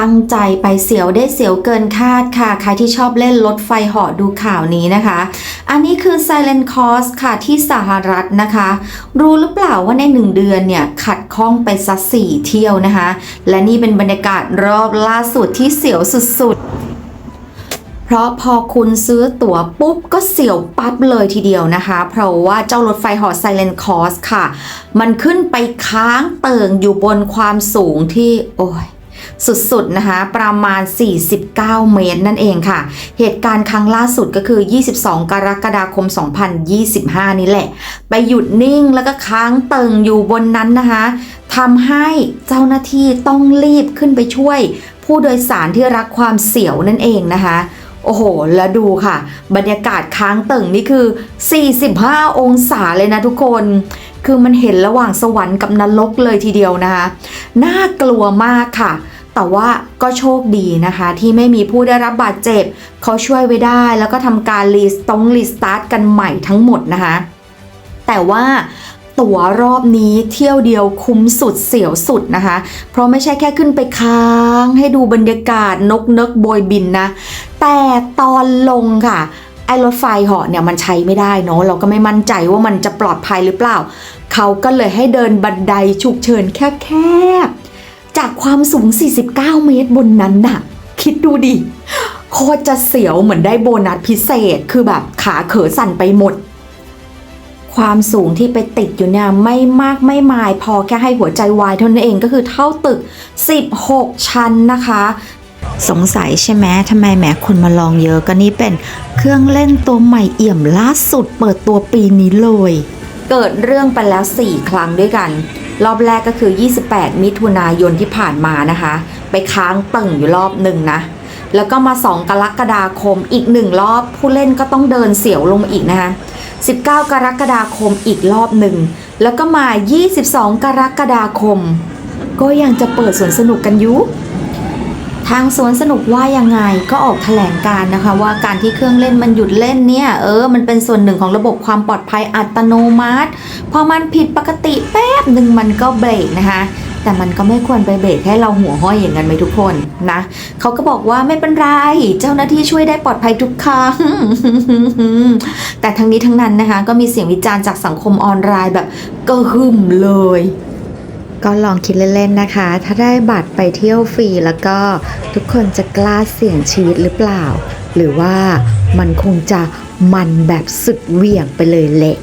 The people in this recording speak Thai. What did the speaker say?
ตั้งใจไปเสียวได้เสียวเกินคาดค่ะ ใครที่ชอบเล่นรถไฟเหาะดูข่าวนี้นะคะ อันนี้คือ Silent Course ค่ะที่สหรัฐนะคะ รู้หรือเปล่าว่าในหนึ่งเดือนเนี่ย ขัดข้องไปสักสี่เที่ยวนะคะ และนี่เป็นบรรยากาศรอบล่าสุดที่เสียวสุดๆเพราะพอคุณซื้อตั๋วปุ๊บก็เสียวปั๊บเลยทีเดียวนะคะ เพราะว่าเจ้ารถไฟหอ Silent Course ค่ะ มันขึ้นไปค้างเติ่งอยู่บนความสูงที่ โอ้ย สุดๆนะคะ ประมาณ 49 เมตรนั่นเองค่ะ เหตุการณ์ครั้งล่าสุดก็คือ 22 กรกฎาคม 2025 นี่แหละ ไปหยุดนิ่งแล้วก็ค้างเติ่งอยู่บนนั้นนะคะทำให้เจ้าหน้าที่ต้องรีบขึ้นไปช่วย ผู้โดยสารที่รักความเสียวนั่นเองนะคะ โอ้โห แล้วดูค่ะ บรรยากาศค้างเติ่งนี่คือ 45 องศาเลยนะทุกคน คือมันเห็นระหว่างสวรรค์กับนรกเลยทีเดียวนะคะ น่ากลัวมากค่ะ แต่ว่าก็โชคดีนะคะ ที่ไม่มีผู้ได้รับบาดเจ็บ เขาช่วยไว้ได้แล้วก็ทำการรีสตองรีสตาร์ทกันใหม่ทั้งหมดนะคะ แต่ว่า ตั๋วรอบนี้เที่ยวเดียวคุ้มสุดเสียวสุดนะคะ เพราะไม่ใช่แค่ขึ้นไปค้างให้ดูบรรยากาศนกเนกโบยบินนะ แต่ตอนลงค่ะไอ้รถไฟเหาะเนี่ยมันใช้ไม่ได้เนาะเราก็ไม่มั่นใจว่ามันจะปลอดภัยหรือเปล่า เขาก็เลยให้เดินบันไดฉุกเฉินแคบๆจากความสูง 49 เมตรบนนั้นน่ะ คิดดูดิโคตรจะเสียวเหมือนได้โบนัสพิเศษคือแบบขาเขอสั่นไปหมด ความสูงที่ไปติดอยู่เนี่ยไม่มากไม่มายพอแค่ให้หัวใจวายเท่านั้นเองก็คือเท่าตึก 16 ชั้นนะคะ สงสัยใช่ไหมทำไมแหมคนมาลองเยอะก็นี่เป็นเครื่องเล่นตัวใหม่เอี่ยมล่าสุดเปิดตัวปีนี้เลย เกิดเรื่องไปแล้ว 4 ครั้งด้วยกัน รอบแรกก็คือ 28 มิถุนายนที่ผ่านมานะคะ ไปค้างตึงอยู่รอบหนึ่งนะแล้วก็มา 2 กรกฎาคมอีกหนึ่งรอบผู้เล่นก็ต้องเดินเสียวลงมาอีกนะคะ 19 กรกฎาคมอีกรอบหนึ่ง แล้วก็มา 22 กรกฎาคม ก็ยังจะเปิดสวนสนุกกันอยุทางสวนสนุกว่ายังไงก็ออกแถลงการนะคะว่าการที่เครื่องเล่นมันหยุดเล่นเนี่ยเออมันเป็นส่วนหนึ่งของระบบความปลอดภัยอัตโนมัติ พอมันผิดปกติแป๊บหนึ่งมันก็เบรกนะคะ แต่มันก็ไม่ควรไปเบรกให้เราหัวห้อยอย่างนั้นไหมทุกคนนะเขาก็บอกว่าไม่เป็นไร เจ้าหน้าที่ช่วยได้ปลอดภัยทุกครั้งแต่ทั้งนี้ทั้งนั้นนะคะ ก็มีเสียงวิจารณ์จากสังคมออนไลน์แบบกระหึ่มเลย ก็ลองคิดเล่นๆนะคะ ถ้าได้บัตรไปเที่ยวฟรีแล้วก็ทุกคนจะกล้าเสี่ยงชีวิตหรือเปล่า หรือว่ามันคงจะมันแบบสุดเหวี่ยงไปเลยแหละ